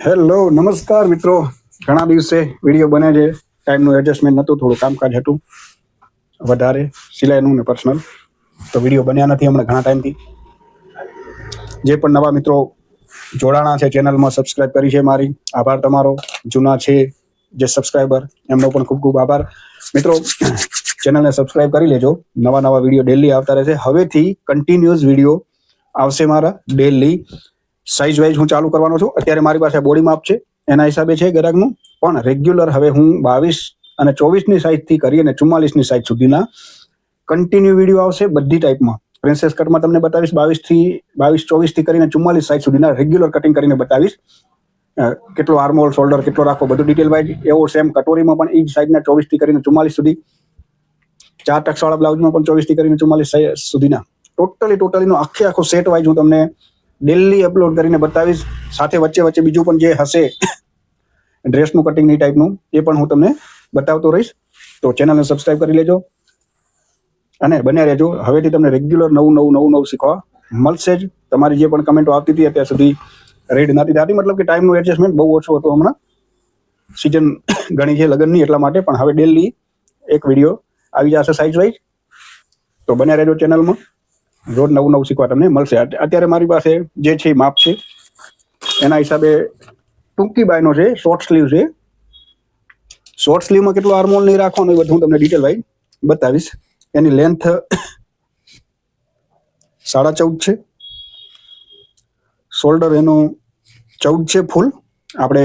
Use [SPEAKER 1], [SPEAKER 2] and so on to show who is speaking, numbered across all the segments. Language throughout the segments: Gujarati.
[SPEAKER 1] હેલો, નમસ્કાર મિત્રો. ઘણા દિવસે વીડિયો બને છે. ટાઈમનું એડજસ્ટમેન્ટ નહોતું, થોડું કામકાજ હતું. વધારે સિલાઈનું ને પર્સનલ તો વીડિયો બન્યા નથી હમણાં ઘણા ટાઈમથી જે પણ નવા મિત્રો જોડાણા છે ચેનલમાં સબસ્ક્રાઇબ કરી છે મારી. આભાર તમારો. જૂના છે, જે સબસ્ક્રાઈબર એમનો પણ ખૂબ ખૂબ આભાર. મિત્રો ચેનલને સબસ્ક્રાઇબ કરી લેજો. નવા નવા વીડિયો ડેલી આવતા રહેશે હવેથી કન્ટિન્યુઅસ વીડિયો આવશે મારા ડેલી સાઇઝ વાઇઝ હું ચાલુ કરવાનો છું. અત્યારે મારી પાસે બોડી માપ છે. એના હિસાબે છે ગ્રાહકનું પણ રેગ્યુલર હવે હું બાવીસ અને ચોવીસની સાઇઝથી કરી અને ચુમ્માલીસની સાઇઝ સુધીના કન્ટિન્યુ વીડિયો આવશે બધી ટાઈપમાં પ્રિન્સેસ કટમાં તમને બતાવીશ બાવીસથી બાવીસ ચોવીસથી કરીને ચુમ્માલીસ સાઇઝ સુધીના રેગ્યુલર કટિંગ કરીને બતાવીશ. કેટલો આર્મોલ શોલ્ડર કેટલો રાખવો, બધું ડિટેલ વાઇઝ એવો સેમ કટોરીમાં પણ જ સાઇઝના ચોવીસથી કરીને ચુમ્માલીસ સુધી. ચાર ટક્સવાળા બ્લાઉઝમાં પણ ચોવીસથી કરીને ચુમ્માલીસ સુધીના. ટોટલી ટોટલીનો આખે આખો સેટ વાઇઝ હું તમને ડેલી અપલોડ કરીને બતાવીશ. સાથે વચ્ચે વચ્ચે બીજું પણ જે હશે ડ્રેસનું કટિંગની ટાઈપનું એ પણ હું તમને બતાવતો રહીશ. તો ચેનલને સબસ્ક્રાઈબ કરી લેજો. અને બન્યા રહેજો. હવેથી તમને રેગ્યુલર નવું નવું નવું નવું શીખવા મળશે જ. તમારી જે પણ કમેન્ટો આવતી હતી અત્યાર સુધી રેડ નથી થતી. મતલબ કે ટાઈમનું એડજસ્ટમેન્ટ બહુ ઓછું હતું હમણાં. સિઝન ઘણી છે લગ્નની એટલા માટે, પણ હવે ડેલી એક વીડિયો આવી જશે સાઇઝ વાઇઝ તો બન્યા રહેજો ચેનલમાં રોજ નવું નવું શીખવા તમને મળશે. અત્યારે મારી પાસે જે છે માપ છે. એના હિસાબે ટૂંકી બાયનો છે શોર્ટ સ્લીવ છે. શોર્ટ સ્લીવમાં કેટલો આર્મોલ નહીં રાખવાનો એ બધું હું તમને ડિટેલ ભાઈ બતાવીશ. એની લેન્થ સાડા ચૌદ છે. શોલ્ડર એનું ચૌદ છે ફૂલ આપણે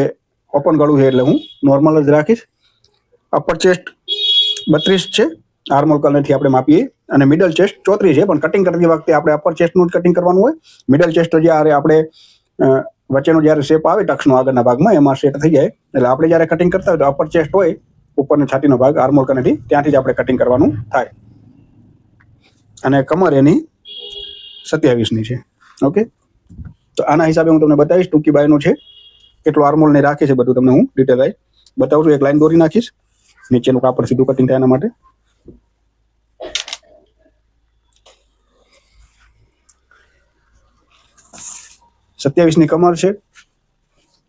[SPEAKER 1] ઓપન ગળું છે એટલે હું નોર્મલ જ રાખીશ. અપર ચેસ્ટ બત્રીસ છે. આર્મોલ કલરથી આપણે માપીએ. અને મિડલ ચેસ્ટ ચોત્રીસ છે, પણ કટિંગ કરતી વખતે આપણે અપર ચેસ્ટનું જ કટિંગ કરવાનું હોય. મિડલ ચેસ્ટ જ્યારે આપણે વચ્ચેનો જ્યારે શેપ આવે ટક્સનો આગળના ભાગમાં, એમાં સેટ થઈ જાય. એટલે આપણે જ્યારે કટિંગ કરતા હોય તો અપર ચેસ્ટ હોય, ઉપરનો છાતીનો ભાગ આર્મોલ કનેથી ત્યાંથી જ આપણે કટિંગ કરવાનું થાય. અને કમર એની સત્યાવીસની છે. ઓકે તો આના હિસાબે હું તમને બતાવીશ, ટૂંકી બાયનું છે, કેટલું આર્મોલ ને રાખે છે બધું તમને હું ડિટેલ આવી બતાવું છું. એક લાઈન દોરી નાખીશ. નીચેનું કાપડ સીધું કટિંગ થાય એના માટે. સત્યાવીસની કમર છે.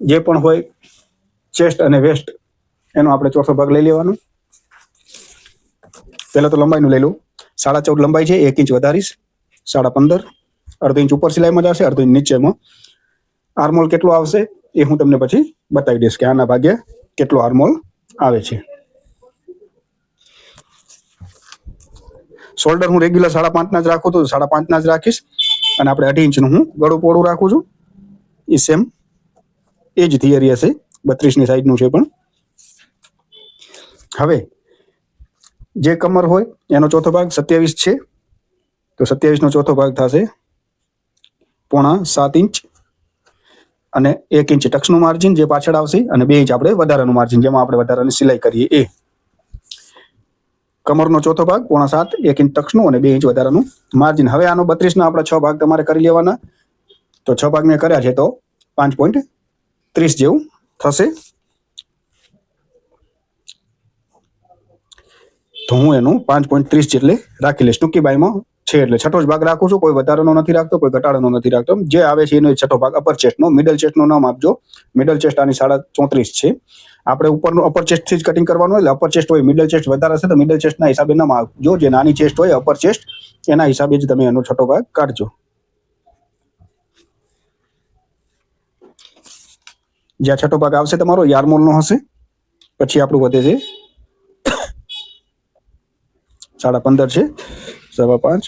[SPEAKER 1] જે પણ હોય, ચેસ્ટ અને વેસ્ટ, એનો આપણે ચોથો ભાગ લઈ લેવાનો. પહેલાં તો લંબાઈનું લઈ લઉં. સાડા ચૌદ લંબાઈ છે, એક ઇંચ વધારીશ. સાડા પંદર. અડધો ઇંચ ઉપર સિલાઈમાં જશે, અડધો ઇંચ નીચેમાં. આર્મોલ કેટલો આવશે એ હું તમને પછી બતાવી દઈશ કે આના ભાગે કેટલો આર્મોલ આવે છે. શોલ્ડર હું રેગ્યુલર સાડા પાંચના જ રાખું તો સાડા પાંચના જ રાખીશ. અને આપણે અઢી ઇંચનું હું ગળું પોળું રાખું છું. એ સેમ એ જ થિયરી હશે. બત્રીસની સાઈડનું છે પણ. હવે, જે કમર હોય, એનો ચોથો ભાગ સત્યાવીસ છે. તો સત્યાવીસનો ચોથો ભાગ થશે પોણા સાત ઇંચ અને એક ઇંચ ટક્સનું માર્જિન જે પાછળ આવશે અને બે ઇંચ આપણે વધારાનું માર્જિન, જેમાં આપણે વધારાની સિલાઈ કરીએ. એ. કમરનો ચોથો ભાગ પોણા સાત, એક ઇંચ ટક્સનું અને બે ઇંચ વધારાનું માર્જિન. હવે આનો બત્રીસના આપણા છ ભાગ તમારે કરી લેવાના. તો છ ભાગ મેં કર્યા છે તો પાંચ પોઈન્ટ ત્રીસ જેવું થશે. તો હું એનું પાંચ પોઈન્ટ ત્રીસ જેટલે રાખી લઈશ. ટૂંકી બાઈમાં છે એટલે છઠ્ઠો જ ભાગ રાખું છું. કોઈ વધારાનો નથી રાખતો, કોઈ ઘટાડાનો નથી રાખતો. જે આવે છે એનો છઠ્ઠો ભાગ અપર ચેસ્ટનો મિડલ ચેસ્ટનો નામ આપજો. મિડલ ચેસ્ટ આની સાડા ચોત્રીસ છે. આપણે ઉપરનું અપર ચેસ્ટથી જ કટિંગ કરવાનું એટલે અપર ચેસ્ટ હોય મિડલ ચેસ્ટ વધારે હશે તો મિડલ ચેસ્ટના હિસાબે નામ આપજો. જે નાની ચેસ્ટ હોય અપર ચેસ્ટ એના હિસાબે જ તમે એનો છઠ્ઠો ભાગ કાઢજો. જ્યાં છઠ્ઠો ભાગ આવશે તમારો યારમોલનો હશે. પછી આપણું વધે છે. સાડા પંદર છે. સવા પાંચ.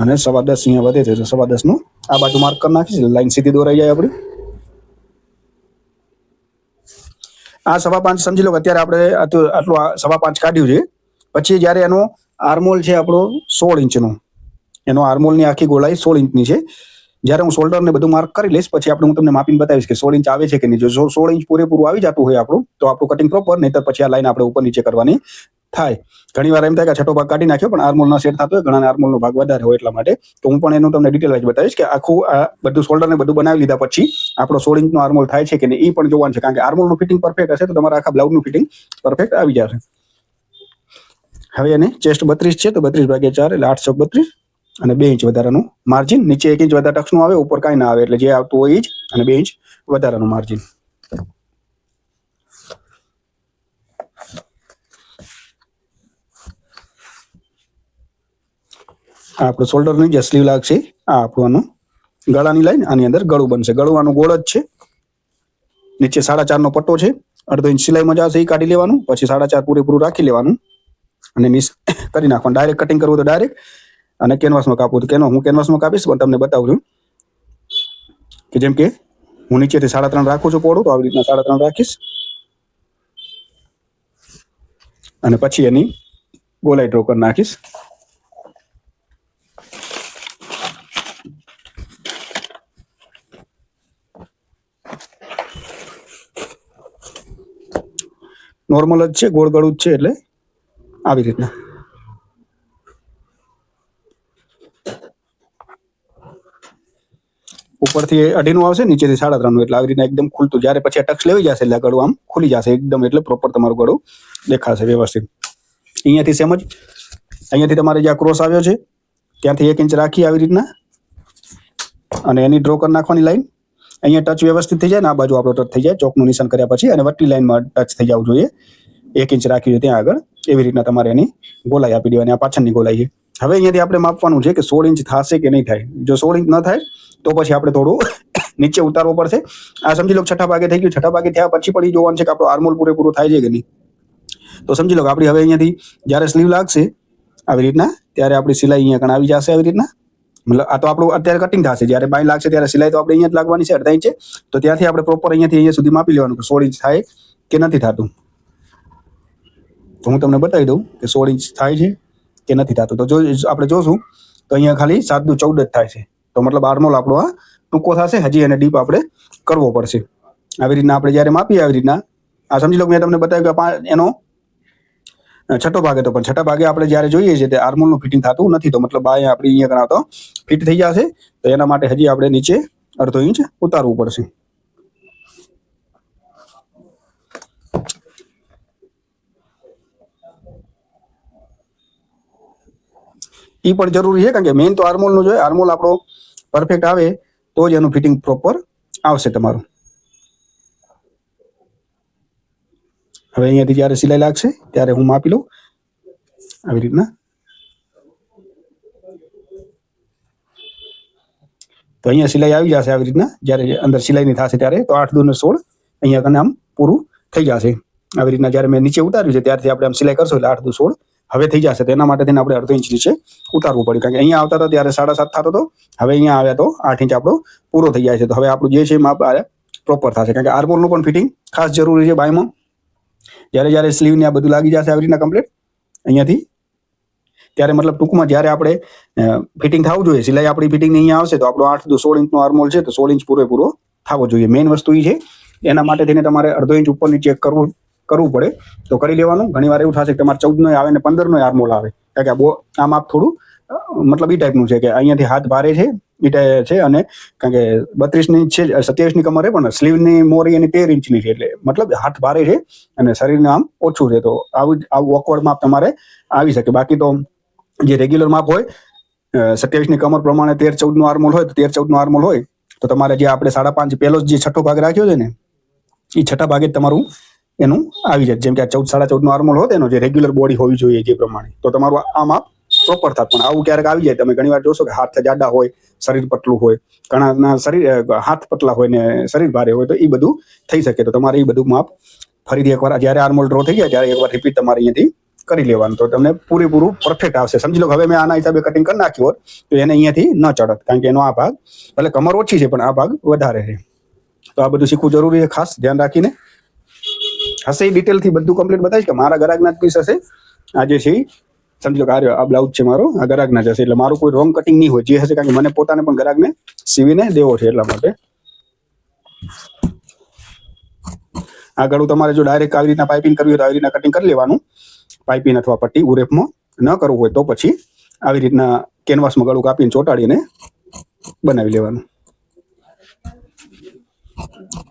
[SPEAKER 1] અને સવા દસ અહીંયા વધે છે. તો સવા દસનું આ બાજુ માર્ક કરી નાખીશ. લાઈન સીધી દોરાઈ જાય આપણે. આ સવા પાંચ સમજી લો અત્યારે આપણે આટલું સવા પાંચ કાઢ્યું છે. પછી જ્યારે એનો આર્મોલ છે આપણો સોળ ઇંચનો. એનો આર્મોલની આખી ગોળાઈ સોળ ઇંચની છે. જ્યારે હું શોલ્ડર ને બધું માર્ક કરી લઈશ, પછી આપણે હું તમને માપીને બતાવીશ કે સોળ ઇંચ આવે છે કે નહીં. જો સોળ ઇંચ પૂરેપૂરું આવી જતું હોય આપણું, તો આપણું કટિંગ પ્રોપર નહીતર પછી આ લાઈન આપણે ઉપર નીચે કરવાની થાય. ઘણી વાર એમ થાય કે છઠ્ઠો ભાગ કાઢી નાખ્યો, પણ આર્મોલ ના સેટ થતો હોય ઘણા આર્મોલનો ભાગ વધારે હોય એટલા માટે. તો હું પણ એનું તમને ડિટેલ વાઇઝ બતાવીશ કે આખું આ બધું શોલ્ડર ને બધું બનાવી લીધા પછી આપણો સોળ ઇંચનો આર્મોલ થાય છે કે નહીં, એ પણ જોવાનું છે. કારણ કે આર્મોલનું ફિટિંગ પરફેક્ટ હશે, તો તમારા આખા બ્લાઉઝનું ફિટિંગ પરફેક્ટ આવી જશે. હવે એને ચેસ્ટ બત્રીસ છે, તો બત્રીસ ભાગ્યા ચાર એટલે આઠ ચોક બત્રીસ. અને બે ઇંચ વધારાનું માર્જિન નીચે એક ઇંચ વધારે ટક્સનું આવે, ઉપર કાંઈ ના આવે. એટલે જે આવતું હોય એ અને બે ઇંચ વધારાનું માર્જિન આ આપણું શોલ્ડરની જે સ્લીવ લાગશે, આ આપણું ગળાની લાઈન આની અંદર ગળું બનશે. ગળું આનું ગોળ જ છે. નીચે સાડા ચારનો પટ્ટો છે. અડધો ઇંચ સિલાઈ મજા આવશે એ કાઢી લેવાનું. પછી સાડા ચાર પૂરેપૂરું રાખી લેવાનું. અને મિસ કરી નાખવાનું. ડાયરેક્ટ કટિંગ કરવું તો ડાયરેક્ટ અને કેનવાસમાં કાપું તો કેનો, હું કેનવાસમાં કાપીશ, પણ તમને બતાવું છું કે જેમ કે હું નીચેથી સાડા ત્રણ રાખું છું પોળું, તો આવી રીતના સાડા ત્રણ રાખીશ. અને પછી એની ગોલાઈ ડ્રો કરી નાખીશ. નોર્મલ જ છે, ગોળ ગળું જ છે, એટલે આવી રીતના. ઉપરથી અઢીનું આવશે, નીચેથી સાડા ત્રણનું. એટલે આવી રીતના એકદમ ખુલતું. જ્યારે પછી આ ટક્સ લેવી જશે એટલે આ ગળું આમ ખુલી જશે એકદમ એટલે પ્રોપર તમારું ગળું દેખાશે વ્યવસ્થિત. અહીંયાથી સેમ જ, અહીંયાથી તમારે જ્યાં ક્રોસ આવ્યો છે, ત્યાંથી એક ઇંચ રાખી આવી રીતના. અને એની ડ્રો કરી નાખવાની લાઈન અહીંયા ટચ વ્યવસ્થિત થઈ જાય ને આ બાજુ આપણો ટચ થઈ જાય, ચોકનું નિશાન કર્યા પછી અને વટ્ટી લાઈનમાં ટચ થઈ જવું જોઈએ. એક ઇંચ રાખ્યું છે ત્યાં આગળ. એવી રીતના તમારે એની ગોલાઈ આપી દેવાની, આ પાછળની ગોલાઈ હવે અહીંયાથી આપણે માપવાનું છે કે સોળ ઇંચ થશે કે નહીં થાય. જો સોળ ઇંચ ન થાય તો પછી આપણે થોડું નીચે ઉતારવું પડશે. આ સમજી લો છઠ્ઠા ભાગે થઈ ગયું. છઠ્ઠા ભાગે થયા પછી પણ જોવાનું છે કે આપણો આર્મોલ પૂરેપૂરો થાય છે કે નહીં. તો સમજી લો કે આપણી હવે અહીંયાથી જ્યારે સ્લીવ લાગશે આવી રીતના, ત્યારે આપણી સિલાઈ અહીંયા કણ આવી જશે આવી રીતના. મતલબ આ તો આપણું અત્યારે કટિંગ થશે. જ્યારે બાય લાગશે ત્યારે સિલાઈ તો આપણે અહીંયા જ લાગવાની છે અડધા ઇંચે તો ત્યાંથી આપણે પ્રોપર અહીંયાથી અહીંયા સુધી માપી લેવાનું કે સોળ ઇંચ થાય કે નથી થતું. તો હું તમને બતાવી દઉં કે સોળ ઇંચ થાય છે કે નથી થતું. તો જો આપણે જોશું તો અહીંયા ખાલી સાત દુ ચૌદ જ થાય છે. તો મતલબ આર્મોલ આપણો આ ટૂંકો થશે. હજી એને ડીપ આપણે કરવો પડશે. આવી રીતના આપણે જ્યારે માપીએ આવી રીતના આ સમજી લો કે મેં તમને બતાવ્યું કે આ પા- એનો અ, છઠ્ઠો ભાગે તો પણ છઠ્ઠા ભાગે આપણે જ્યારે જોઈએ છીએ તે આર્મોલનું ફિટિંગ થતું નથી. તો મતલબ આ અહીંયા આપણે અહીંયા ગણાવતો ફિટ થઈ જશે. તો એના માટે હજી આપણે નીચે અડધો ઇંચ ઉતારવું પડશે. એ પણ જરૂરી છે કારણ કે મેઇન તો આર્મોલનું જોઈએ આર્મોલ આપણો પરફેક્ટ આવે, તો જ એનું ફિટિંગ પ્રોપર આવશે તમારું. હવે અહીંયાથી જ્યારે સિલાઈ લાગશે, ત્યારે હું માપી લઉં. આવી રીતના. તો અહીંયા સિલાઈ આવી જશે આવી રીતના. જ્યારે અંદર સિલાઈની થશે ત્યારે, તો આઠ દૂને સોળ અહીંયા કને આમ પૂરું થઈ જશે. આવી રીતના જ્યારે મેં નીચે ઉતાર્યું છે, ત્યારથી આપણે આમ સિલાઈ કરશો એટલે આઠ દુ સોળ હવે થઈ જશે. તેના માટે થઈને આપણે અડધો ઇંચ નીચે ઉતારવું પડ્યું. કારણ કે અહીંયા આવતા હતા ત્યારે સાડા સાત થતો હતો. હવે અહીંયા આવ્યા તો આઠ ઇંચ આપણો પૂરો થઈ જાય છે. તો હવે આપણું જે છે માપ પ્રોપર થશે. કારણ કે આર્મોલનું પણ ફિટિંગ ખાસ જરૂરી છે બાયમાં. જ્યારે જ્યારે સ્લીવને આ બધું લાગી જશે આવી રીતના કમ્પ્લીટ અહીંયાથી. ત્યારે મતલબ ટૂંકમાં જ્યારે આપણે ફિટિંગ થવું જોઈએ, સિલાઈ આપણી ફિટિંગ અહીંયા આવશે, તો આપણો આઠ સોળ ઇંચનો આર્મોલ છે, તો સોળ ઇંચ પૂરેપૂરો થવો જોઈએ. મેઇન વસ્તુ એ છે. એના માટે થઈને તમારે અડધો ઇંચ ઉપરની ચેક કરવું કરવું પડે, તો કરી લેવાનું. ઘણી વાર એવું થશે કે તમારે ચૌદ નો આવે ને પંદર નો આર્મોલ આવે. કારણ કે આ બો આ માપ થોડું મતલબ એ ટાઈપનું છે કે અહીંયાથી હાથ ભારે છે એ છે અને કારણ કે બત્રીસની છે, સત્યાવીસની કમર પણ સ્લીવની મોરી એની તેર ઇંચની છે એટલે મતલબ હાથ ભારે છે અને શરીરને આમ ઓછું છે. તો આવું આવું ઓકવર્ડ માપ તમારે આવી શકે. બાકી તો જે રેગ્યુલર માપ હોય સત્યાવીસની કમર પ્રમાણે તેર ચૌદ નો આર્મોલ હોય, તો તેર ચૌદ નો આર્મોલ હોય. તો તમારે જે આપણે સાડા પાંચ પહેલો જ જે છઠ્ઠો ભાગ રાખ્યો છે ને એ છઠ્ઠા ભાગે જ તમારું એનું આવી જાય. જેમ કે આ ચૌદ, સાડા ચૌદ નો આર્મોલ હોત, એનો જે રેગ્યુલર બોડી હોવી જોઈએ જે પ્રમાણે. તો તમારું આ માપ પ્રોપર થાત. પણ આવું ક્યારેક આવી જાય. તમે ઘણીવાર જોશો કે હાથ જાડા હોય, શરીર પતલું હોય, ઘણાના શરીર હાથ પતલા હોય ને શરીર ભારે હોય, તો એ બધું થઈ શકે. તો તમારે એ બધું માપ ફરીથી એકવાર જ્યારે આર્મોલ ડ્રો થઈ જાય, ત્યારે એકવાર રિપીટ તમારે અહીંયાથી કરી લેવાનું. તો તમને પૂરેપૂરું પરફેક્ટ આવશે. સમજી લો હવે મેં આના હિસાબે કટિંગ કરી નાખ્યું હોત, તો એને અહીંયાથી ન ચડત. કારણ કે એનો આ ભાગ ભલે કમર ઓછી છે, પણ આ ભાગ વધારે છે. તો આ બધું શીખવું જરૂરી છે ખાસ. ધ્યાન રાખીને હશે એ ડિટેલથી બધું કમ્પ્લીટ બતાવીશ કે મારા ગરાગના પીસ હશે. આજે છે સમજો કે આ બ્લાઉઝ છે મારો, આ ગરાગના જ હશે. એટલે મારું કોઈ રોંગ કટિંગ નહીં હોય, જે હશે, કારણ કે મને પોતાને પણ ગરાગને સીવીને દેવો છે એટલા માટે. આ ગળું તમારે જો ડાયરેક્ટ આવી રીતના પાઇપિંગ કરવી હોય તો આવી રીતના કટિંગ કરી લેવાનું. પાઇપિંગ અથવા પટ્ટી ઉરેફમાં ન કરવું હોય તો પછી આવી રીતના કેનવાસમાં ગળું કાપીને ચોંટાડીને બનાવી લેવાનું.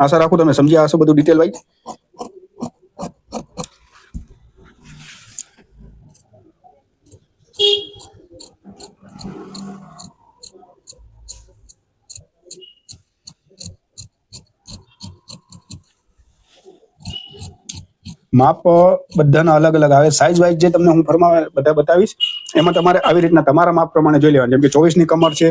[SPEAKER 1] આશા રાખું તમે સમજ્યા હશો બધું ડિટેલ વાઇઝ માપ બધાના અલગ અલગ આવે. સાઇઝ વાઇઝ જે તમને હું ફરમા બધા બતાવીશ, એમાં તમારે આવી રીતના તમારા માપ પ્રમાણે જોઈ લેવાનું. જેમ કે ચોવીસની કમર છે,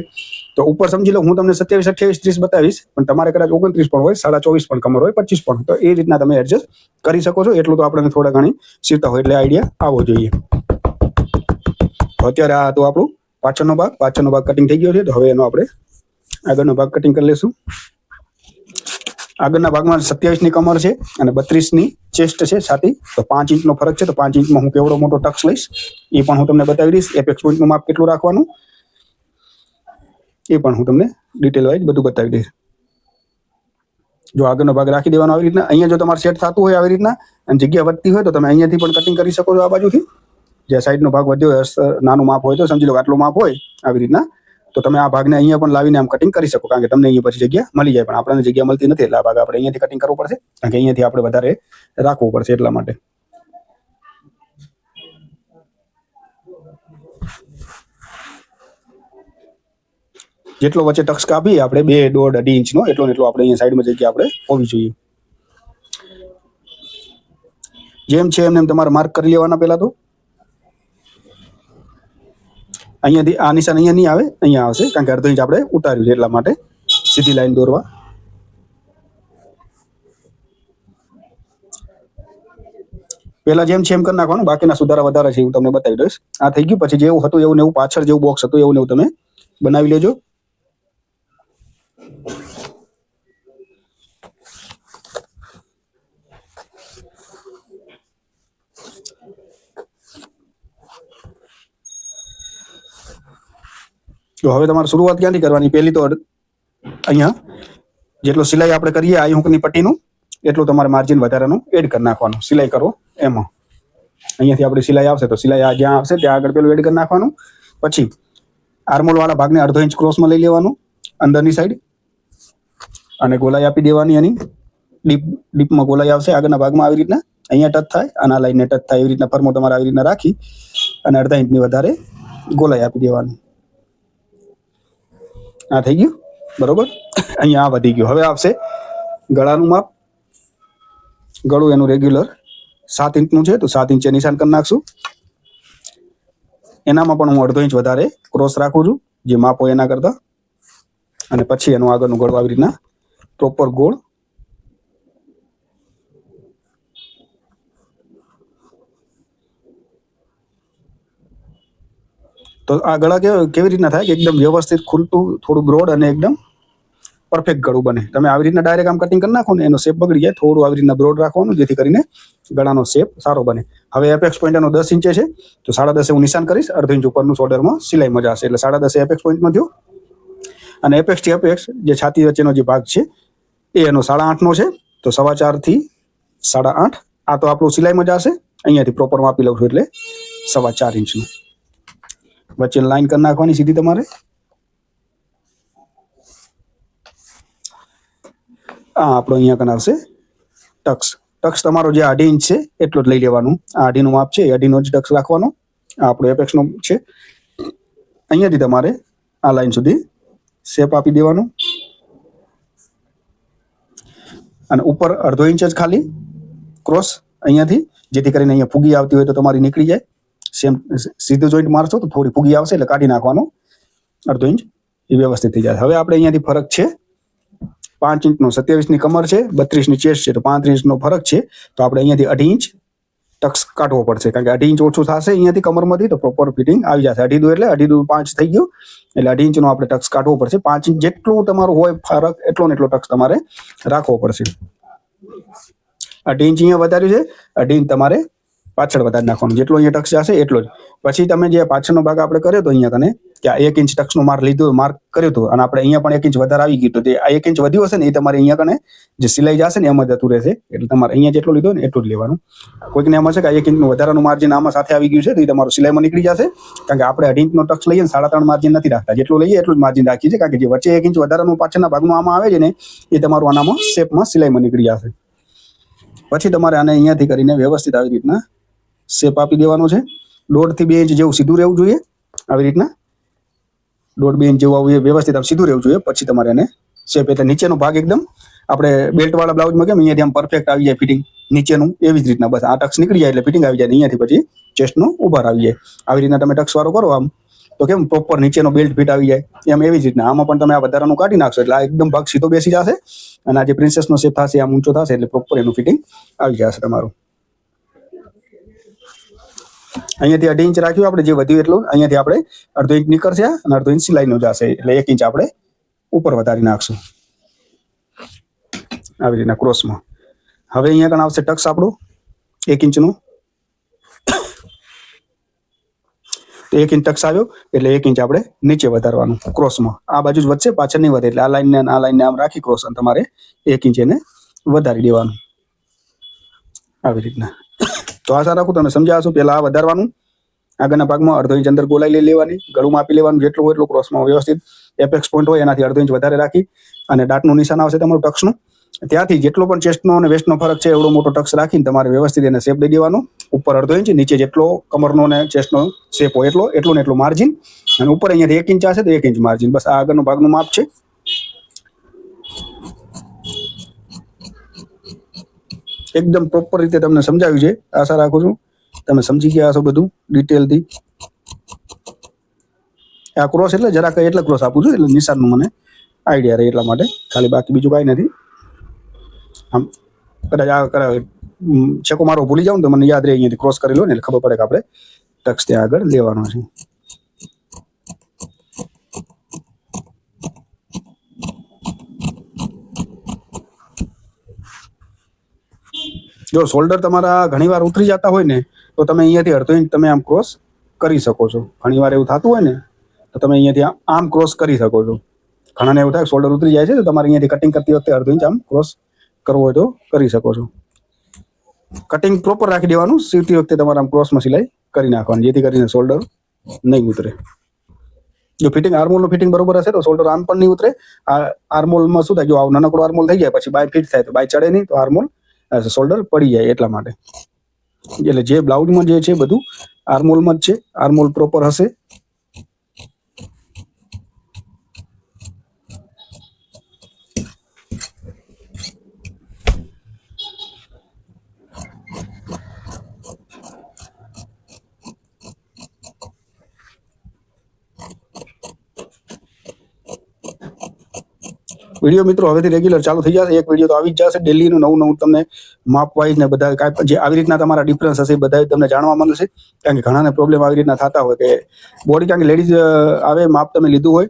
[SPEAKER 1] તો ઉપર સમજી લો, હું તમને સત્યાવીસ, અઠ્યાવીસ, ત્રીસ બતાવીશ, પણ તમારે કદાચ ઓગણત્રીસ પણ હોય, સાડા ચોવીસ પણ કમર હોય, પચીસ પણ તો એ રીતના તમે એડજસ્ટ કરી શકો છો. એટલું તો આપણે થોડા ઘણી સીવતા હોય, એટલે આઈડિયા આવવો જોઈએ. અત્યારે આ હતું આપણું પાછળનો ભાગ. પાછળનો ભાગ કટિંગ થઈ ગયો છે, તો હવે એનો આપણે આગળનો ભાગ કટિંગ કરી લઈશું આગળના ભાગમાં સત્યાવીસની કમર છે અને બત્રીસની ચેસ્ટ છે છાતી તો પાંચ ઇંચનો ફરક છે, તો પાંચ ઇંચમાં હું કેવડો મોટો ટક્સ લઈશ? એ પણ હું તમને બતાવી દઈશ. એપેક્સ પોઈન્ટનું માપ કેટલું રાખવાનું? એ પણ હું તમને ડિટેલ વાઇઝ બધું બતાવી દઈશ. જો આગળનો ભાગ રાખી દેવાનો આવી રીતના, અહીંયા જો તમારે સેટ થતું હોય આવી રીતના, અને જગ્યા વધતી હોય તો તમે અહીંયાથી પણ કટિંગ કરી શકો છો આ બાજુથી. જે સાઈડનો ભાગ વધ્યો હોય નાનું માપ હોય તો સમજી લો આટલું માપ હોય, આવી રીતના. તો તમે આ ભાગને અહીંયા પણ લાવીને આમ કટિંગ કરી શકો, કારણ કે તમને અહીંયા પછી જગ્યા મળી જાય, પણ આપણને જગ્યા મળતી નથી, એટલે આ ભાગ આપણે અહીંયાથી કટિંગ કરવું પડશે, કારણ કે અહીંયાથી આપણે વધારે રાખવું પડશે એટલા માટે. જેટલો વચ્ચે ટક્સ કાપી આપણે બે દોઢ અઢી ઇંચનો એટલો ને એટલો આપણે અહીંયા સાઈડમાં જગ્યા આપણે હોવી જોઈએ. જેમ છે એમને એમ તમારે માર્ક કરી લેવાના પહેલા તો. અહીંયાથી આ નિશાન અહીંયા નહીં આવે, અહીંયા આવશે, કારણ કે અડધો ઇંચ આપણે ઉતાર્યું છે એટલા માટે. સીધી લાઈન દોરવા. પહેલા જેમ છે એમ કરી નાખવાનું, બાકીના સુધારા વધારે છે હું તમને બતાવી દઈશ. આ થઈ ગયું, પછી જેવું હતું એવું એવું પાછળ જેવું બોક્સ હતું એવું એવું તમે બનાવી લેજો. તો હવે તમારે શરૂઆત ક્યાંથી કરવાની? પહેલી તો અહીંયા. જેટલો સિલાઈ આપણે કરીએ, આ હુંકની પટ્ટીનું, એટલું તમારે માર્જિન વધારાનું એડ કરી નાખવાનું. સિલાઈ કરો એમાં. અહીંયાથી આપણી સિલાઈ આવશે તો સિલાઈ આ જ્યાં આવશે, ત્યાં આગળ પેલું એડ કરી નાખવાનું. પછી આર્મોલ વાળા ભાગને અડધો ઇંચ ક્રોસમાં લઈ લેવાનું, અંદરની સાઈડ અને ગોલાઈ આપી દેવાની એની. ડીપ ડીપમાં ગોલાઈ આવશે, આગળના ભાગમાં આવી રીતના. અહીંયા ટચ થાય અને આ લાઈનને ટચ થાય, એવી રીતના ફરમો તમારે આવી રીતના રાખી અને અડધા ઇંચની વધારે ગોલાઈ આપી દેવાની. આ થઈ ગયું? બરોબર? અહીંયા આ વધી ગયું. હવે આવશે ગળાનું માપ. ગળું એનું રેગ્યુલર સાત ઇંચનું છે, તો સાત ઇંચે નિશાન કરી નાખશું. એનામાં પણ હું અડધો ઇંચ વધારે ક્રોસ રાખું છું, જે માપ હોય એના કરતાં. અને પછી એનું આગળનું ગળું આવી રીતના પ્રોપર ગોળ તો આ ગળા કેવી રીતના થાય કે એકદમ વ્યવસ્થિત, ખુલતું, થોડું બ્રોડ અને એકદમ પરફેક્ટ ગળું બને. તમે આવી રીતના ડાયરેક્ટ આમ કટિંગ કરી નાખો ને એનો શેપ બગડી જાય, થોડું આવી રીતના બ્રોડ રાખવાનું જેથી કરીને ગળાનો શેપ સારો બને. હવે એપેક્સ પોઈન્ટ એનો દસ ઇંચે છે, તો સાડા દસે હું નિશાન કરીશ, અડધો ઇંચ ઉપરનું શોલ્ડરમાં સિલાઈ મજા હશે એટલે સાડા દસે એપેક્સ પોઈન્ટમાં થયો. અને એપેક્સથી એપેક્સ જે છાતી વચ્ચેનો જે ભાગ છે, એ એનો સાડા આઠનો છે, તો સવા ચારથી સાડા આઠ. આ તો આપણું સિલાઈ મજા હશે અહીંયાથી પ્રોપર માપી લઉં છું એટલે સવા ચાર ઇંચનું. વચ્ચે લાઈન કરી નાખવાની સીધી તમારે. આ આપણો અહીંયા કન આવશે. ટક્સ. ટક્સ તમારો જે અઢી ઇંચ છે, એટલો જ લઈ લેવાનું. આ અઢીનું માપ છે અઢીનો જ ટક્સ રાખવાનો. આ આપણો એપેક્સનો છે. અહીંયાથી તમારે આ લાઈન સુધી શેપ આપી દેવાનું. અને ઉપર અડધો ઇંચ જ ખાલી ક્રોસ અહીંયાથી, જેથી કરીને અહીંયા ફૂગી આવતી હોય તો તમારી નીકળી જાય. સેમ સીધું જોઈન્ટ મારશો તો થોડી ફૂગી આવશે એટલે કાઢી નાખવાનું. અડધો ઇંચ. એ વ્યવસ્થિત થઈ જાય હવે આપણે અહીંયાથી ફરક છે. પાંચ ઇંચનો સત્યાવીસની કમર છે, બત્રીસની ચેસ્ટ છે, તો પાંત્રીસ ઇંચનો ફરક છે. તો આપણે અહીંયાથી અઢી ઇંચ ટક્સ કાઢવો પડશે. કારણ કે અઢી ઇંચ ઓછું થશે અહીંયાથી કમરમાંથી તો પ્રોપર ફિટિંગ આવી જશે. અઢી દુ એટલે અઢી દુ પાંચ થઈ ગયું. એટલે અઢી ઇંચનો આપણે ટક્સ કાઢવો પડશે. પાંચ ઇંચ જેટલું તમારું હોય ફરક, એટલો ને એટલો ટક્સ તમારે રાખવો પડશે. અઢી ઇંચ અહીંયા વધાર્યું છે. અઢી ઇંચ તમારે પાછળ વધારી નાખવાનું. જેટલો અહીંયા ટક્સ જશે એટલો જ. પછી તમે જે પાછળનો ભાગ આપણે કર્યો તો અહીંયા કને કે આ એક ઇંચ ટક્સનો માર્ક લીધો, માર્ક કર્યો હતો અને આપણે અહીંયા પણ એક ઇંચ વધારે આવી ગયું તો જે આ એક ઇંચ વધ્યું હશે ને એ તમારે અહીંયા કને જે સિલાઈ જશે ને એમાં જતું રહેશે. એટલે તમારે અહીંયા જેટલું લીધો ને એટલું જ લેવાનું. કોઈકને એમ હશે કે આ એક ઇંચનું વધારાનું માર્જિન આમાં સાથે આવી ગયું છે તો એ તમારું સિલાઈમાં નીકળી જશે. કારણ કે આપણે અઢી ઇંચનો ટક્સ લઈએ ને સાડા ત્રણ માર્જિન નથી રાખતા. જેટલું લઈએ એટલું જ માર્જિન રાખીએ છીએ. કારણ કે જે વચ્ચે એક ઇંચ વધારાનું પાછળના ભાગનું આમાં આવે છે ને એ તમારું આનામાં શેપમાં સિલાઈમાં નીકળી જશે. પછી તમારે આને અહીંયાથી કરીને વ્યવસ્થિત આવી રીતના શેપ આપી દેવાનો છે. દોઢથી બે ઇંચ જેવું સીધું રહેવું જોઈએ આવી રીતના. દોઢ બે ઇંચ જેવું આવું વ્યવસ્થિત આમ સીધું રહેવું જોઈએ. પછી તમારે એને શેપ એટલે નીચેનો ભાગ એકદમ આપણે બેલ્ટ વાળા બ્લાઉઝમાં કેમ અહીંયાથી આમ પરફેક્ટ આવી જાય ફિટિંગ નીચેનું એવી જ રીતના બસ. આ ટક્સ નીકળી જાય એટલે ફિટિંગ આવી જાય અહીંયાથી પછી ચેસ્ટનું ઉભાર આવી જાય. આવી રીતના તમે ટક્સ વાળો કરો આમ, તો કેમ પ્રોપર નીચેનો બેલ્ટ ફિટ આવી જાય. એમ એવી જ રીતના. આમાં પણ તમે આ વધારાનું કાઢી નાખશો એટલે આ એકદમ ભાગ સીધો બેસી જશે અને આ જે પ્રિન્સેસનો શેપ થશે, આમ ઊંચો થશે એટલે પ્રોપર એનું ફિટિંગ આવી જશે તમારું. અહીંયાથી અઢી ઇંચ રાખ્યું, આપણે જે વધ્યું એટલું, અહીંયાથી આપણે અડધો ઇંચ નીકળશે અને અડધો ઇંચ સિલાઈનો જશે એટલે એક ઇંચ આપણે ઉપર વધારી નાખશું. આવી રીતના ક્રોસમાં. હવે અહીંયા કણ આવશે ટક્સ આપણું, એક ઇંચનું. તો એક ઇંચ ટક્સ આવ્યો, એટલે એક ઇંચ આપણે નીચે વધારવાનું, ક્રોસમાં. આ બાજુ જ વધશે, પાછળ નહીં વધે, એટલે આ લાઈનને આ લાઈનને આમ રાખી ક્રોસ અને તમારે એક ઇંચ એને વધારી દેવાનું. આવી રીતના. તો આશા રાખું, તમે સમજ્યા પેલા આ વધારવાનું. આગળના ભાગમાં અડધો ઇંચ અંદર ગોલાઈ લઈ લેવાની, ગળું માપી લેવાનું, જેટલું હોય એટલું ક્રોસમાં વ્યવસ્થિત એપેક્સ પોઈન્ટ હોય, એનાથી અડધો ઇંચ વધારે રાખી અને દાંતનું નિશાન આવશે તમારું ટક્સનું. ત્યાંથી જેટલો પણ ચેસ્ટનો અને વેસ્ટનો ફરક છે, એવડો મોટો ટક્સ રાખીને તમારે વ્યવસ્થિત એને શેપ દઈ દેવાનો. ઉપર અડધો ઇંચ, નીચે જેટલો કમરનો અને ચેસ્ટનો શેપ હોય એટલો એટલો ને એટલું માર્જિન અને ઉપર અહીંયાથી એક ઇંચ હશે તો એક ઇંચ માર્જિન બસ આ આગળનો ભાગનું માપ છે. એકદમ પ્રોપર રીતે તમને સમજાવ્યું છે. આશા રાખું છું તમે સમજી ગયા હશો બધું ડિટેલથી આ ક્રોસ એટલે જરાક એટલે ક્રોસ આપું છું, એટલે નિશાનનું મને આઈડિયા રહે એટલા માટે. ખાલી બાકી બીજું કાંઈ નથી. આમ કદાચ આ છેકો મારો ભૂલી જાઉં તો મને યાદ રહે અહીંયાથી ક્રોસ કરી લો ને એટલે ખબર પડે કે આપણે ટક્સ ત્યાં આગળ લેવાનો છે. જો શોલ્ડર તમારા ઘણીવાર ઉતરી જતા હોય ને, તો તમે અહીંયાથી અડધો ઇંચ તમે આમ ક્રોસ કરી શકો છો. ઘણીવાર એવું થતું હોય ને, તો તમે અહીંયાથી આમ- ક્રોસ કરી શકો છો. ઘણાને એવું થાય શોલ્ડર ઉતરી જાય છે, તો તમારે અહીંયાથી કટિંગ કરતી વખતે અડધો ઇંચ આમ ક્રોસ કરવો હોય તો કરી શકો છો. કટિંગ પ્રોપર રાખી દેવાનું સીવતી વખતે તમારે આમ ક્રોસમાં સિલાઈ કરી નાખવાની, જેથી કરીને શોલ્ડર નહીં ઉતરે. જો ફિટિંગ આર્મોલનું ફિટિંગ બરોબર હશે, તો શોલ્ડર આમ પણ નહીં ઉતરે. આ આર્મોલમાં શું થાય, જો આવું નાનકડો આર્મોલ થઈ જાય, પછી બાય ફિટ થાય, તો બાય ચડે નહીં, તો આર્મોલ શોલ્ડર પડી જાય એટલા માટે. એટલે જે બ્લાઉઝમાં જે છે બધું આર્મોલમાં જ છે આર્મોલ પ્રોપર હશે. વીડિયો મિત્રો હવેથી રેગ્યુલર ચાલુ થઈ જશે. એક વીડિયો તો આવી જ જશે. ડેલીનું નવું નવું તમને માપ વાઇઝ ને બધા કાંઈ જે આવી રીતના તમારા ડિફરન્સ હશે બધા તમને જાણવા મળશે. કારણ કે ઘણાને પ્રોબ્લેમ આવી રીતના થતા હોય કે બોડી કારણ કે લેડીઝ આવે માપ તમે લીધું હોય,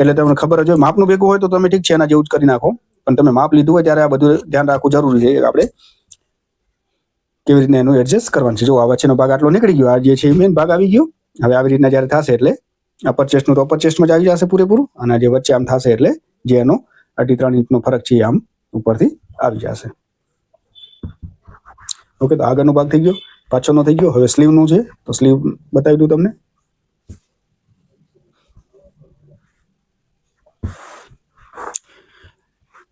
[SPEAKER 1] એટલે તમને ખબર જ હોય. માપનું ભેગું હોય તો તમે ઠીક છે, એના જેવું જ કરી નાખો. પણ તમે માપ લીધું હોય ત્યારે આ બધું ધ્યાન રાખવું જરૂરી છે. આપણે કેવી રીતના એનું એડજસ્ટ કરવાનું છે. જો આ વચ્ચેનો ભાગ આટલો નીકળી ગયો, આ જે છે મેઇન ભાગ આવી ગયો. હવે આવી રીતના જ્યારે થશે એટલે અપર ચેસ્ટનું તો અપર ચેસ્ટમાં જ આવી જશે પૂરેપૂરું. અને જે વચ્ચે આમ થશે એટલે જે એનો અઢી ત્રણ ઇંચનો ફરક છે એ આમ ઉપરથી આવી જશે. ઓકે તો આગળનો ભાગ થઈ ગયો. પાછળનો થઈ ગયો. હવે સ્લીવનું છે. તો સ્લીવ બતાવી દઉં તમને.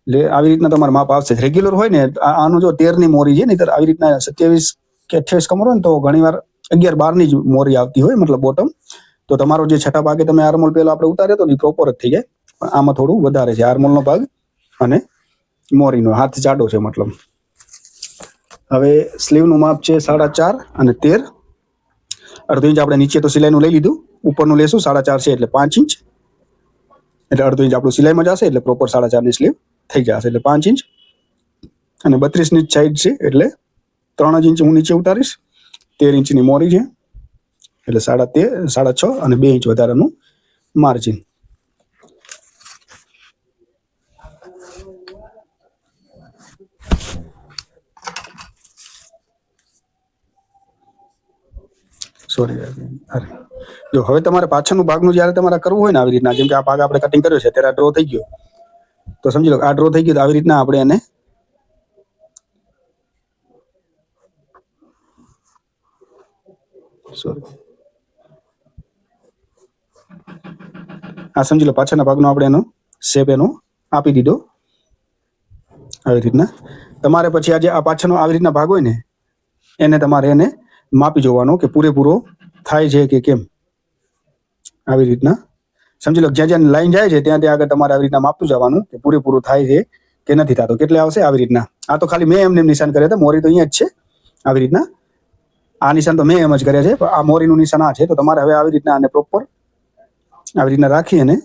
[SPEAKER 1] એટલે આવી રીતના તમારે માપ આવશે. રેગ્યુલર હોય ને આનું જો તેરની મોરી છે નહીં આવી રીતના સત્યાવીસ કે અઠ્યાવીસ કમરો ને, તો ઘણીવાર અગિયાર બારની જ મોરી આવતી હોય, મતલબ બોટમ તો તમારો જે છઠ્ઠા ભાગે તમે આર્મોલ પેલા આપણે ઉતાર્યો તો ને પ્રોપર જ થઈ જાય. પણ આમાં થોડું વધારે છે આર્મોલનો ભાગ અને મોરીનો. હાથ જાડો છે મતલબ. હવે સ્લીવનું માપ છે સાડા ચાર અને તેર. અડધો ઇંચ આપણે નીચે તો સિલાઈનું લઈ લીધું. ઉપરનું લેશું સાડા ચાર છે એટલે પાંચ ઇંચ. એટલે અડધો ઇંચ આપણું સિલાઈમાં જશે એટલે પ્રોપર સાડા ચારની સ્લીવ થઈ જશે એટલે પાંચ ઇંચ. અને બત્રીસની સાઈડ છે એટલે ત્રણ જ ઇંચ હું નીચે ઉતારીશ. તેર ઇંચની મોરી છે. એટલે સાડા તેર, સાડા છ અને બે ઇંચ વધારાનું માર્જિન સોરી જો, હવે તમારે પાછળનું ભાગનું જ્યારે તમારે કરવું હોય ને આવી રીતના, જેમ કે આ ભાગ આપણે કટિંગ કર્યો છે, ત્યારે ડ્રો થઈ ગયો. તો સમજી લો આ ડ્રો થઈ ગયો, તો આવી રીતના આપણે એને સોરી આ સમજી લો, પાછળના ભાગનો આપણે એનો શેપ એનો આપી દીધો. આવી રીતના. તમારે પછી આજે આ પાછળનો આવી રીતના ભાગ હોય ને, એને તમારે એને માપી જોવાનો કે પૂરેપૂરો થાય છે કે કેમ? આવી રીતના. સમજી લો, જ્યાં જ્યાં લાઈન જાય છે, ત્યાં ત્યાં આગળ તમારે આવી રીતના માપતું જવાનું કે પૂરેપૂરું થાય છે કે નથી થતો. કેટલે આવશે? આવી રીતના. આ તો ખાલી મેં એમને નિશાન કર્યા હતા. મોરી તો અહીંયા જ છે. આવી રીતના. આ નિશાન તો મેં એમ જ કર્યા છે આ મોરીનું નિશાન આ છે. તો તમારે હવે આવી રીતના આને પ્રોપર આવી રીતના રાખી અને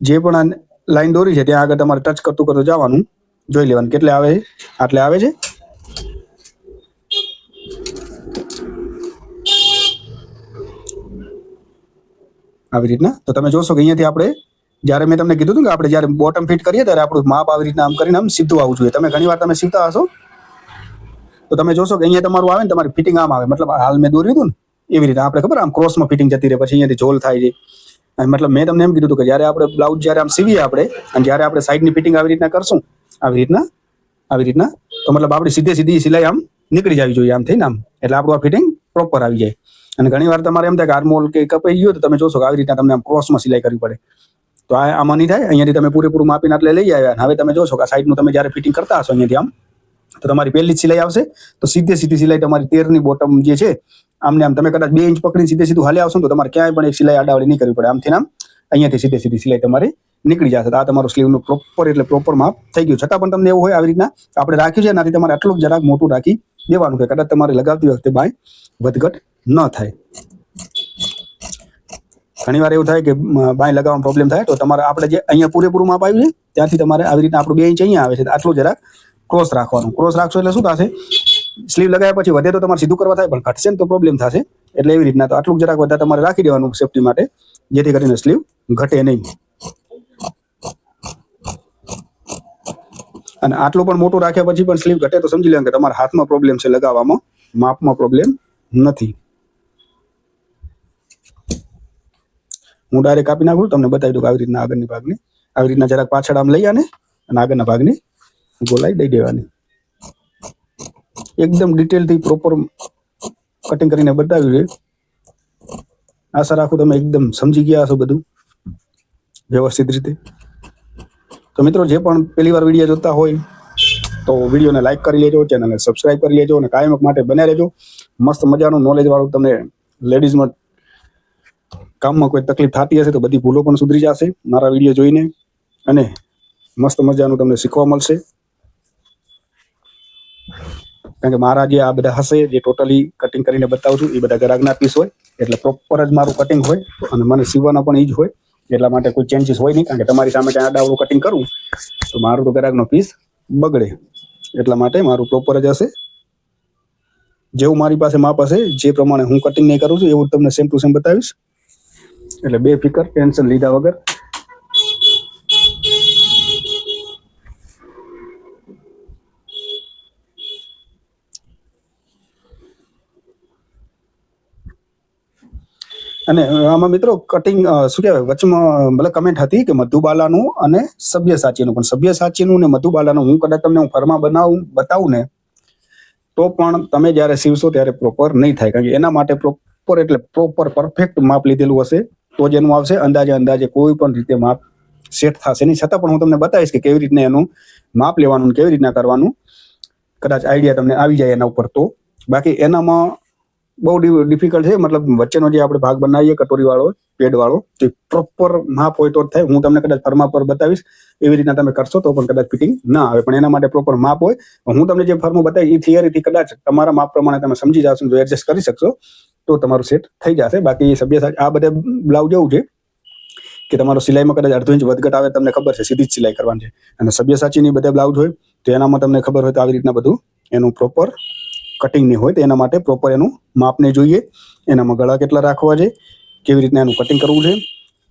[SPEAKER 1] જે પણ આ લાઈન દોરી છે, ત્યાં આગળ તમારે ટચ કરતું કરતું જવાનું. જોઈ લેવાનું. કેટલે આવે આટલે આવે છે. આવી રીતના. તો તમે જોશો કે અહીંયાથી આપણે, જ્યારે મેં તમને કીધું હતું કે આપણે જ્યારે બોટમ ફિટ કરીએ ત્યારે આપણું માપ આવી રીતના આમ કરીને આમ સીધું આવવું જોઈએ. તમે ઘણીવાર તમે સીવતા હશો. તો તમે જોશો કે અહીંયા તમારું આવે ને તમારી ફિટિંગ આમ આવે. મતલબ હાલ મેં દોર્યું હતું ને, એવી રીતે. આપણે ખબર આમ ક્રોસમાં ફિટિંગ જતી રહે, પછી અહીંયાથી ઝોલ થાય છે. મતલબ મેં તમને એમ કીધું હતું કે જ્યારે આપણે બ્લાઉઝ જ્યારે આમ સીવીએ આપણે, અને જ્યારે આપણે સાઈડની ફિટિંગ આવી રીતના કરશું, આવી રીતના આવી રીતના, તો મતલબ આપણી સીધે સીધી સિલાઈ આમ નીકળી જવી જોઈએ આમ થઈને આમ. એટલે આપણું આ ફિટિંગ પ્રોપર આવી જાય. અને ઘણી વાર તમારે એમ થાય કે આર્મોલ કે કપાઈ ગયો તો તમે જોશો કે આવી રીતના તમને ક્રોસમાં સિલાઈ કરવી પડે. તો આ આમાં નહીં થાય. અહીંયાથી તમે પૂરેપૂરું માપીને આટલે લઈ આવ્યા. અને હવે તમે જોશો કે આ સાઈડનું તમે જ્યારે ફિટિંગ કરતા હશો અહીંયાથી આમ, તો તમારી પહેલી સિલાઈ આવશે. તો સીધે સીધી સિલાઈ તમારી તેરની બોટમ જે છે, આમને આમ તમે કદાચ બે ઇંચ પકડીને સીધે સીધું હાલ્યા આવશો તો તમારે ક્યાંય પણ એક સિલાઈ આડાવડી નહીં કરવી પડે. આમથી આમ અહીંયાથી સીધે સીધી સિલાઈ તમારી નીકળી જશે. આ તમારું સ્લીવનું પ્રોપર એટલે પ્રોપર માપ થઈ ગયું. છતાં પણ તમને એવું હોય આવી રીતના, આપણે રાખ્યું છે એનાથી તમારે આટલું જરાક મોટું રાખી દેવાનું કે કદાચ તમારે લગાવતી વખતે બાય વધઘટ ન થાય. ઘણી વાર એવું થાય કે બાય લગાવવામાં પ્રોબ્લેમ થાય, તો તમારે આપણે જે અહીંયા પૂરેપૂરું માપ આવ્યું છે, ત્યાંથી તમારે આવી રીતના આપણું બે ઇંચ અહીંયા આવે છે આટલું જરાક ક્રોસ રાખવાનું. ક્રોસ રાખશો એટલે શું થશે? સ્લીવ લગાવ્યા પછી વધે તો તમારે સીધું કરવા થાય, પણ ઘટશે ને તો પ્રોબ્લેમ થશે. એટલે એવી રીતના તો આટલું જરાક વધારે તમારે રાખી દેવાનું સેફટી માટે, જેથી કરીને સ્લીવ ઘટે નહીં. અને આટલું પણ મોટું રાખ્યા પછી પણ સ્લીવ ઘટે તો સમજી લેવાનું કે તમારા હાથમાં પ્રોબ્લેમ છે, લગાવવામાં માપમાં પ્રોબ્લેમ નથી. હું ડાયરેક્ટ કાપી નાખું તમને બતાવી દઉં આવી રીતના આગળની ભાગની, આવી રીતના જરાક પાછળ આમ લઈ આને અને આગળના ભાગની ગોલાઈ દઈ દેવાની. એકદમ ડિટેલથી પ્રોપર કટિંગ કરીને બતાવ્યું છે. આશા રાખું તમે એકદમ સમજી ગયા હશો બધું, વ્યવસ્થિત રીતે. તો મિત્રો, જે પણ પહેલી વાર વીડિયો જોતા હોય તો વિડીયોને લાઈક કરી લેજો, ચેનલને સબસ્ક્રાઇબ કરી લેજો અને કાયમક માટે બન્યા રહેજો. મસ્ત મજાનું નોલેજવાળું તમને લેડીઝમાં કામમાં કોઈ તકલીફ થતી હશે તો બધી ભૂલો પણ સુધરી જશે. મારા વીડિયો જોઈને અને મસ્ત મજાનું તમને શીખવા મળશે. કારણ કે મારા જે આ બધા હશે, જે ટોટલી કટિંગ કરીને બતાવું છું, એ બધા ગરાગના પીસ હોય. એટલે પ્રોપર જ મારું કટિંગ હોય અને મને સીવવાના પણ એ જ હોય. એટલા માટે કોઈ ચેન્જીસ હોય નહીં, કારણ કે તમારી સામે ત્યાં આડાવડું કટિંગ કરું, તો મારું તો ગરાગનો પીસ બગડે. એટલા માટે મારું પ્રોપર જ હશે. જેવું મારી પાસે માપ હશે, જે પ્રમાણે હું કટિંગ નહીં કરું છું, એવું તમને સેમ ટુ સેમ બતાવીશ. એટલે બે ફિકર ટેન્શન લીધા વગર. અને આમાં મિત્રો કટિંગ શું કહેવાય, વચમાં મતલબ કમેન્ટ હતી કે મધુબાલાનું અને સભ્યસાચીનું. પણ સભ્યસાચીનું ને મધુબાલાનું હું કદાચ તમને હું ફરમાં બનાવું, બતાવું ને, તો પણ તમે જ્યારે સીવશો ત્યારે પ્રોપર નહીં થાય. કારણ કે એના માટે પ્રોપર એટલે પ્રોપર પરફેક્ટ માપ લીધેલું હશે. તો જ એનું આવશે. અંદાજે અંદાજે કોઈ પણ રીતે માપ સેટ થશે નહીં. છતાં પણ હું તમને બતાવીશ કે કેવી રીતના એનું માપ લેવાનું કેવી રીતના કરવાનું. કદાચ આઈડિયા તમને આવી જાય એના ઉપર તો. બાકી એનામાં બહુ ડિફિકલ્ટ છે. મતલબ વચ્ચેનો જે આપણે ભાગ બનાવીએ કટોરી વાળો પેડ વાળો તે પ્રોપર માપ હોય તો થાય. હું તમને કદાચ ફર્મા પર બતાવીશ. એવી રીતના તમે કરશો તો પણ કદાચ ફિટિંગ ના આવે. પણ એના માટે પ્રોપર માપ હોય. હું તમને જે ફર્મો બતાવી એ થિયરીથી કદાચ તમારા માપ પ્રમાણે તમે સમજી જશો જો એડજસ્ટ કરી શકશો, તો તમારું સેટ થઈ જશે. બાકી સભ્ય આ બધે બ્લાઉઝ એવું છે કે તમારો સિલાઈમાં કદાચ અડધો ઇંચ વધઘટ આવે તમને ખબર છે, સીધી જ સિલાઈ કરવાની છે. અને સભ્યસાચીની બધા બ્લાઉઝ હોય, તો એનામાં તમને ખબર હોય તો આવી રીતના બધું એનું પ્રોપર કટિંગ નહીં હોય તો એના માટે પ્રોપર એનું માપને જોઈએ. એનામાં ગળા કેટલા રાખવા છે? કેવી રીતના એનું કટિંગ કરવું છે?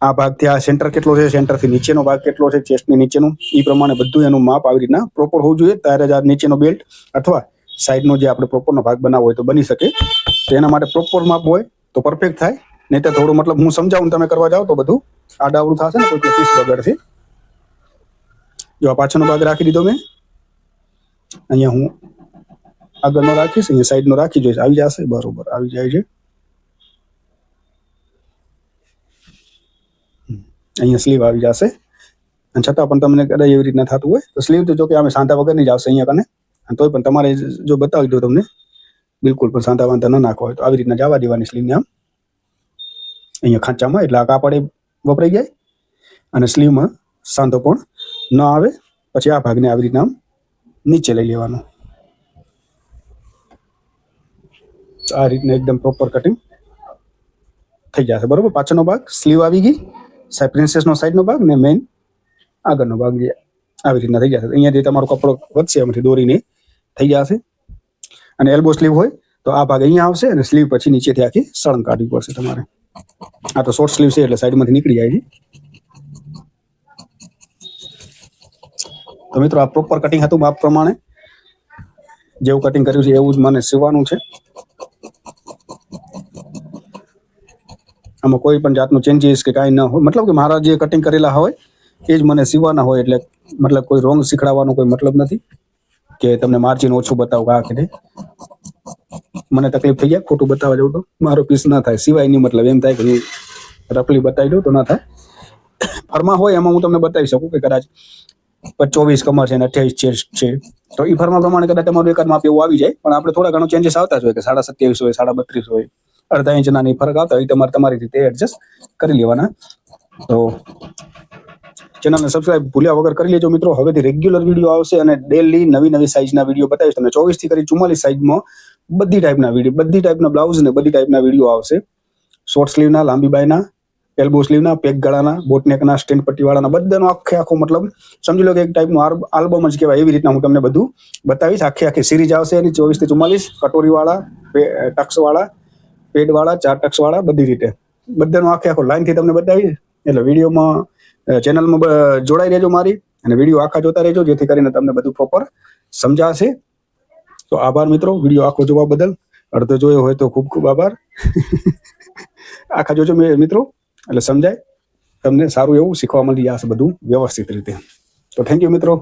[SPEAKER 1] આ ભાગથી આ સેન્ટર કેટલો છે? સેન્ટરથી નીચેનો ભાગ કેટલો છે? ચેસ્ટની નીચેનું. એ પ્રમાણે બધું એનું માપ આવી રીતના પ્રોપર હોવું જોઈએ. ત્યારે જ આ નીચેનો બેલ્ટ અથવા સાઈડનો જે આપણે પ્રોપરનો ભાગ બનાવવો હોય તો બની શકે. તો એના માટે પ્રોપર માપ હોય તો પરફેક્ટ થાય. નહીં તો થોડું મતલબ હું સમજાવું તમે કરવા જાઓ તો બધું આડાવડું થશે ને, કોઈ પીસ બગડશે. જો આ પાછળનો ભાગ રાખી દીધો મેં. અહીંયા હું આગળનો રાખીશ, અહીંયા સાઈડનો રાખી જોઈશ. આવી જશે, બરોબર. આવી જાય છે. અહીંયા સ્લીવ આવી જશે. અને છતાં પણ તમને કદાચ એવી રીતના થતું હોય, તો સ્લીવ તો જો કે અમે સાંધા વગરની જ આવશે અહીંયા કને. અને તોય પણ તમારે જો બતાવી દઉં તમને, બિલકુલ પણ સાંધા વાંધા ન નાખવા હોય તો આવી રીતના જવા દેવાની સ્લીવને આમ. અહીંયા ખાંચામાં, એટલે આ કાપડે વપરાઈ જાય. અને સ્લીવમાં સાંધો પણ ન આવે. પછી આ ભાગને આવી રીતના આમ નીચે લઈ લેવાનો. આ રીતના એકદમ પ્રોપર કટિંગ થઈ જશે. બરોબર? પાછળનો ભાગ સ્લીવ આવી ગઈ. સાહેબ પ્રિન્સેસનો સાઈડનો ભાગ ને મેઇન આગળનો ભાગ જે આવી રીતના થઈ જશે. અહીંયાથી તમારો કપડો વધશે એમાંથી દોરીને થઈ જશે. અને એલ્બો સ્લીવ હોય તો આ ભાગ અહીંયા આવશે અને સ્લીવ પછી નીચેથી આખી સળંગ કાઢવી પડશે તમારે. આ તો શોર્ટ સ્લીવ છે એટલે સાઈડમાંથી નીકળી જાય છે. તો મિત્રો, આ પ્રોપર કટિંગ હતું માપ પ્રમાણે. જેવું કટિંગ કર્યું છે એવું જ મને સીવવાનું છે. આમાં કોઈ પણ જાતનું ચેન્જીસ કે કાંઈ ન હોય. મતલબ કે મારા જે કટિંગ કરેલા હોય, એ જ મને સીવવાના હોય એટલે મતલબ કોઈ રોંગ શીખડાવવાનો કોઈ મતલબ નથી કે તમને માર્જિન ઓછું બતાવું આ કે. મને તકલીફ થઈ જાય, ખોટું બતાવવા જવું તો. મારો પીસ ના થાય, સિવાય નહીં મતલબ એમ થાય કે રફલી બતાવી દઉં તો ના થાય. ફરમા હોય એમાં હું તમને બતાવી શકું કે કદાચ ચોવીસ કમર છે અને અઠ્યાવીસ ચેસ્ટ છે. તો એ ફરમા પ્રમાણે કદાચ તમારું એકાદ માપ એવું આવી જાય, પણ આપણે થોડા ઘણો ચેન્જીસ આવતા જ હોય કે સાડા સત્યાવીસ હોય, સાડા બત્રીસ હોય. અડધા ઇંચના ની ફરક આવતા હોય તમારે તમારી રીતે એડજસ્ટ કરી લેવાના. તો ચેનલને સબસ્ક્રાઇબ ભૂલ્યા વગર કરી લેજો મિત્રો. હવેથી રેગ્યુલર વીડિયો આવશે અને ડેલી નવી નવી સાઇઝના વીડિયો બતાવીશ. તમને ચોવીસથી કરી ચુમ્માલીસ સાઇઝમાં બધી ટાઈપના વીડિયો બધી ટાઈપના બ્લાઉઝ ને બધી ટાઈપના વીડિયો આવશે. શોર્ટ સ્લીવના લાંબી બાયના એલ્બો સ્લીવના પેક ગળાના બોટનેકના સ્ટેન્ડ પટ્ટીવાળાના બધાનો આખે આખો મતલબ સમજી લો કે એક ટાઈપનું આલ્બમ જ કહેવાય. એવી રીતના હું તમને બધું બતાવીશ. આખી આખી સિરીઝ આવશે એની ચોવીસથી ચુમ્માલીસ, કટોરીવાળા, ટક્સવાળા પેડવાળા ચાર ટક્સવાળા બધી રીતે. બધાનો આખે આખો લાઈનથી તમને બતાવી એટલે વિડીયોમાં ચેનલમાં જોડાઈ રહેજો મારી અને વીડિયો આખા જોતા રહેજો, જેથી કરીને તમને બધું પ્રોપર સમજાશે. તો આભાર મિત્રો, વીડિયો આખો જોવા બદલ. અડધો જોયો હોય તો ખૂબ ખૂબ આભાર. આખા જોજો મિત્રો. એટલે સમજાય. તમને સારું એવું શીખવા મળી જશે બધું વ્યવસ્થિત રીતે. તો થેન્ક યુ મિત્રો.